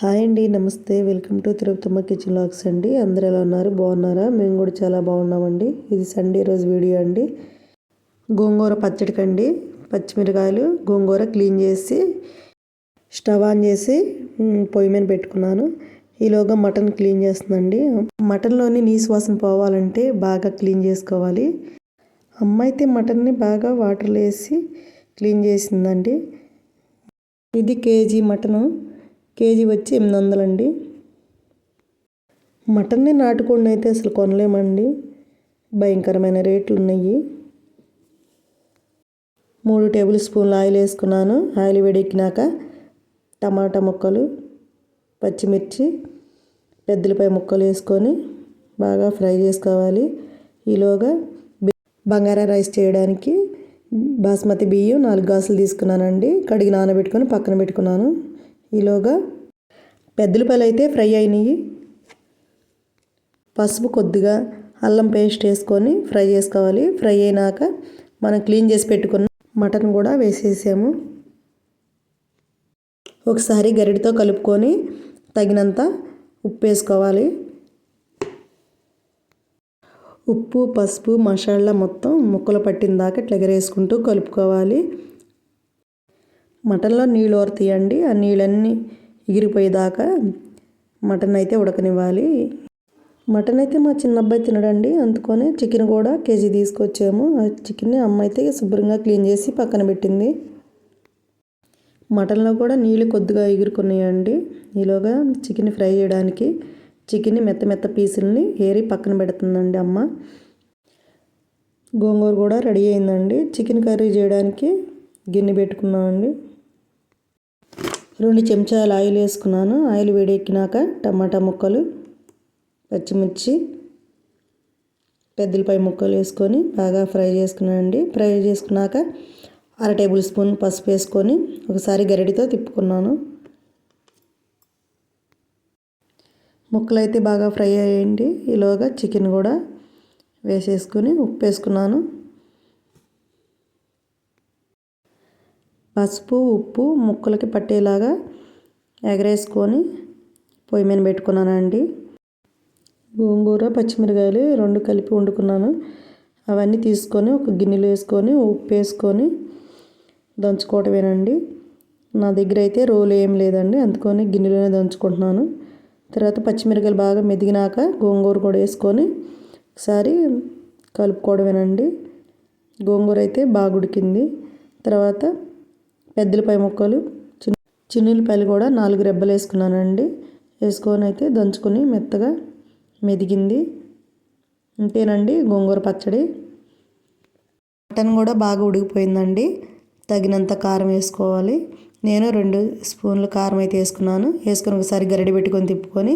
Hi అండి నమస్తే. Welcome to Tirupatamma kitchen లాక్స్ అండి. అందరు ఎలా ఉన్నారు? బాగున్నారా? మేము కూడా చాలా బాగున్నామండి. ఇది సండే రోజు వీడియో అండి. గోంగూర పచ్చడికండి. పచ్చిమిరకాయలు గోంగూర క్లీన్ చేసి స్టవ్ ఆన్ చేసి పొయ్యి మీద పెట్టుకున్నాను. ఈలోగా మటన్ క్లీన్ చేస్తుందండి. మటన్లోని నీసు వాసన పోవాలంటే బాగా క్లీన్ చేసుకోవాలి. అమ్మ అయితే మటన్ని బాగా వాటర్లో వేసి క్లీన్ చేసిందండి. ఇది కేజీ మటను. కేజీ వచ్చి ఎనిమిది వందలండి మటన్ని నాటుకోండి అయితే అసలు కొనలేమండి. భయంకరమైన రేట్లు ఉన్నాయి మూడు టేబుల్ స్పూన్లు ఆయిల్ వేసుకున్నాను. ఆయిల్ వేడెక్కినాక టమాటా ముక్కలు పచ్చిమిర్చి పెద్దలపై ముక్కలు వేసుకొని బాగా ఫ్రై చేసుకోవాలి. ఈలోగా బి- రైస్ చేయడానికి బాస్మతి బియ్యం నాలుగు గ్లాసులు తీసుకున్నానండి. కడిగి నానబెట్టుకొని పక్కన పెట్టుకున్నాను. ఈలోగా పెద్దలపల్లి అయితే ఫ్రై అయినాయి. పసుపు కొద్దిగా అల్లం పేస్ట్ వేసుకొని ఫ్రై చేసుకోవాలి. ఫ్రై అయినాక మనం క్లీన్ చేసి పెట్టుకున్న మటన్ కూడా వేసేసాము. ఒకసారి గరిటతో కలుపుకొని తగినంత ఉప్పు వేసుకోవాలి. ఉప్పు పసుపు మసాలా మొత్తం ముక్కలు పట్టిన దాకా ఇట్లా ఎగరేసుకుంటూ కలుపుకోవాలి. మటన్లో నీళ్ళు ఊరుతాయండి ఆ నీళ్ళన్నీ ఎగిరిపోయేదాకా మటన్ అయితే ఉడకనివ్వాలి. మటన్ అయితే మా చిన్న అబ్బాయి తినడండి. అందుకనే చికెన్ కూడా కేజీ తీసుకొచ్చాము. ఆ చికెన్ని అమ్మ అయితే శుభ్రంగా క్లీన్ చేసి పక్కన పెట్టింది. మటన్లో కూడా నీళ్ళు కొద్దిగా ఎగురుకున్నాయండి. ఈలోగా చికెన్ ఫ్రై చేయడానికి చికెన్ని మెత్త మెత్త పీసుల్ని ఏరి పక్కన పెడుతుందండి అమ్మ. గోంగూర కూడా రెడీ అయిందండి. చికెన్ కర్రీ చేయడానికి గిన్నె పెట్టుకున్నామండి. రెండు చెంచాలు ఆయిల్ వేసుకున్నాను. ఆయిల్ వేడెక్కినాక టమాటా ముక్కలు పచ్చిమిర్చి పెద్దలపై ముక్కలు వేసుకొని బాగా ఫ్రై చేసుకున్నానండి. ఫ్రై చేసుకున్నాక అర టేబుల్ స్పూన్ పసుపు వేసుకొని ఒకసారి గరిటితో తిప్పుకున్నాను. ముక్కలు అయితే బాగా ఫ్రై అయ్యండి ఈలోగా చికెన్ కూడా వేసేసుకొని ఉప్పు వేసుకున్నాను. పసుపు ఉప్పు ముక్కలకి పట్టేలాగా ఎగరేసుకొని పొయ్యి మీద పెట్టుకున్నానండి. గోంగూర పచ్చిమిరకాయలు రెండు కలిపి వండుకున్నాను. అవన్నీ తీసుకొని ఒక గిన్నెలో వేసుకొని ఉప్పు వేసుకొని దంచుకోవటమేనండి. నా దగ్గర అయితే రోలు ఏం లేదండి. అందుకని గిన్నెలోనే దంచుకుంటున్నాను. తర్వాత పచ్చిమిరకాయలు బాగా మెదిగినాక గోంగూర కూడా వేసుకొని ఒకసారి కలుపుకోవడమేనండి. గోంగూర అయితే బాగా ఉడికింది. తర్వాత పెద్దలపై ముక్కలు చిన్న చిన్నులపాయలు కూడా నాలుగు రెబ్బలు వేసుకున్నానండి. వేసుకొని అయితే దంచుకొని మెత్తగా మెదిగింది. అంతేనండి గోంగూర పచ్చడి. మటన్ కూడా బాగా ఉడికిపోయిందండి. తగినంత కారం వేసుకోవాలి. నేను రెండు స్పూన్లు కారం అయితే వేసుకున్నాను. వేసుకొని ఒకసారి గరిడి పెట్టుకొని తిప్పుకొని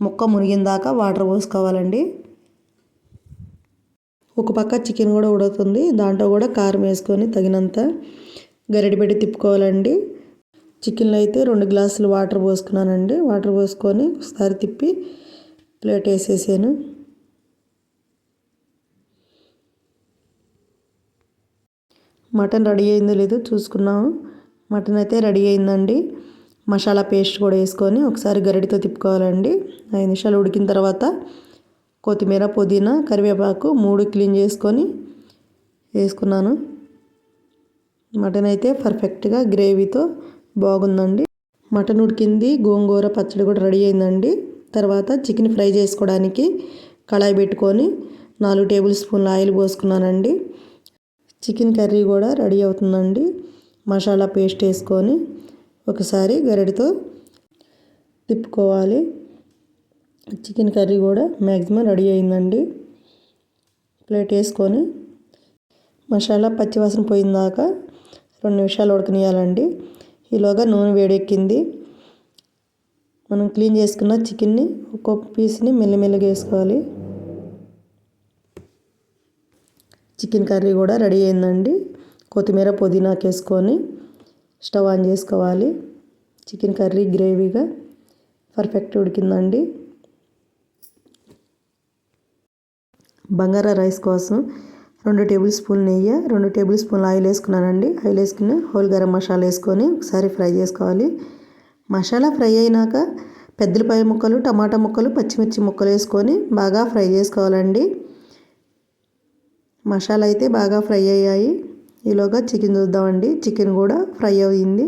ముక్క మునిగిన దాకా వాటర్ పోసుకోవాలండి. ఒక పక్క చికెన్ కూడా ఉడుతుంది దాంట్లో కూడా కారం వేసుకొని తగినంత గరిటె పెట్టి తిప్పుకోవాలండి. చికెన్లో అయితే రెండు గ్లాసులు వాటర్ పోసుకున్నానండి. వాటర్ పోసుకొని ఒకసారి తిప్పి ప్లేట్ వేసేసాను. మటన్ రెడీ అయిందో లేదో చూసుకున్నాము మటన్ అయితే రెడీ అయిందండి. మసాలా పేస్ట్ కూడా వేసుకొని ఒకసారి గరిటితో తిప్పుకోవాలండి. ఐదు నిమిషాలు ఉడికిన తర్వాత కొత్తిమీర పుదీనా కరివేపాకు మూడు క్లీన్ చేసుకొని వేసుకున్నాను. మటన్ అయితే పర్ఫెక్ట్గా గ్రేవీతో బాగుందండి. మటన్ ఉడికింది గోంగూర పచ్చడి కూడా రెడీ అయిందండి. తర్వాత చికెన్ ఫ్రై చేసుకోవడానికి కళాయి పెట్టుకొని నాలుగు టేబుల్ స్పూన్ల ఆయిల్ పోసుకున్నానండి. చికెన్ కర్రీ కూడా రెడీ అవుతుందండి. మసాలా పేస్ట్ వేసుకొని ఒకసారి గరిటతో తిప్పుకోవాలి. చికెన్ కర్రీ కూడా మ్యాక్సిమం రెడీ అయిందండి. ప్లేట్ వేసుకొని మసాలా పచ్చివాసన పోయిందాక రెండు నిమిషాలు ఉడకనియాలండి ఈలోగా నూనె వేడెక్కింది. మనం క్లీన్ చేసుకున్న చికెన్ని ఒక్కొక్క పీస్ని మెల్లమెల్లగా వేసుకోవాలి. చికెన్ కర్రీ కూడా రెడీ అయిందండి. కొత్తిమీర పుదీనాకు వేసుకొని స్టవ్ ఆన్ చేసుకోవాలి. చికెన్ కర్రీ గ్రేవీగా పర్ఫెక్ట్ ఉడికిందండి. బంగారా రైస్ కోసం రెండు టేబుల్ స్పూన్ నెయ్యి రెండు టేబుల్ స్పూన్ల ఆయిల్ వేసుకున్నానండి. ఆయిల్ వేసుకుని హోల్ గరం మసాలా వేసుకొని ఒకసారి ఫ్రై చేసుకోవాలి. మసాలా ఫ్రై అయినాక పెద్దలపాయ ముక్కలు టమాటా ముక్కలు పచ్చిమిర్చి ముక్కలు వేసుకొని బాగా ఫ్రై చేసుకోవాలండి. మసాలా అయితే బాగా ఫ్రై అయ్యాయి. ఈలోగా చికెన్ చూద్దామండి. చికెన్ కూడా ఫ్రై అయింది.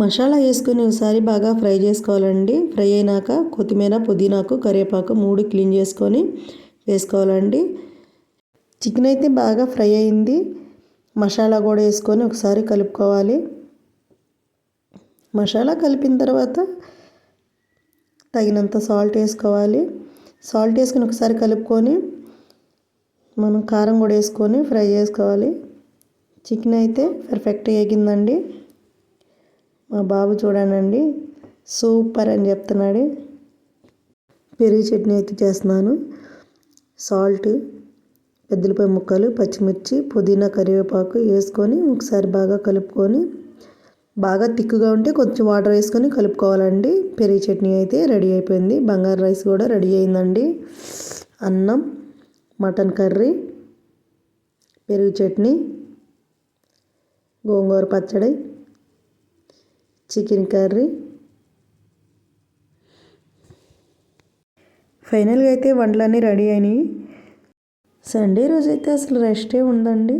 మసాలా వేసుకొని ఒకసారి బాగా ఫ్రై చేసుకోవాలండి. ఫ్రై అయినాక కొత్తిమీర పుదీనాకు కరివేపాకు మూడు క్లీన్ చేసుకొని వేసుకోవాలండి. చికెన్ అయితే బాగా ఫ్రై అయింది. మసాలా కూడా వేసుకొని ఒకసారి కలుపుకోవాలి. మసాలా కలిపిన తర్వాత తగినంత సాల్ట్ వేసుకోవాలి. సాల్ట్ వేసుకొని ఒకసారి కలుపుకొని మనం కారం కూడా వేసుకొని ఫ్రై చేసుకోవాలి. చికెన్ అయితే పర్ఫెక్ట్గా ఎగిందండి మా బాబు చూడానండి. సూపర్ అని చెప్తున్నాడు. పెరుగు చట్నీ అయితే చేస్తున్నాను. సాల్ట్ పెద్దలపై ముక్కలు పచ్చిమిర్చి పుదీనా కరివేపాకు వేసుకొని ఒకసారి బాగా కలుపుకొని బాగా తిక్కుగా ఉంటే కొంచెం వాటర్ వేసుకొని కలుపుకోవాలండి. పెరుగు చట్నీ అయితే రెడీ అయిపోయింది. బంగారు రైస్ కూడా రెడీ అయిందండి. అన్నం మటన్ కర్రీ పెరుగు చట్నీ గోంగూర పచ్చడి. Chicken curry. ఫైనల్గా అయితే వంటలన్నీ రెడీ అయినాయి. సండే రోజు అయితే అసలు రెస్టే ఉందండి.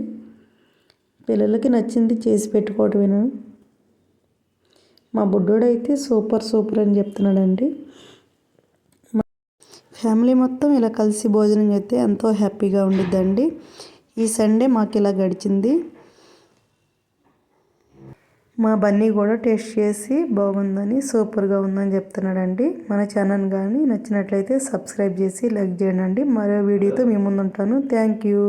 పిల్లలకి నచ్చింది చేసి పెట్టుకోవటమేనా? మా బుడ్డోడు అయితే సూపర్ సూపర్ అని చెప్తున్నాడండి. ఫ్యామిలీ మొత్తం ఇలా కలిసి భోజనం చేస్తే ఎంతో హ్యాపీగా ఉండిద్దండి. ఈ సండే మాకు ఇలా గడిచింది. మా బన్నీ కూడా టేస్ట్ చేసి బాగుందని సూపర్గా ఉందని చెప్తున్నాడండి. మన ఛానల్ కానీ నచ్చినట్లయితే సబ్స్క్రైబ్ చేసి లైక్ చేయండి. మరో వీడియోతో మీ ముందుంటాను. Thank you.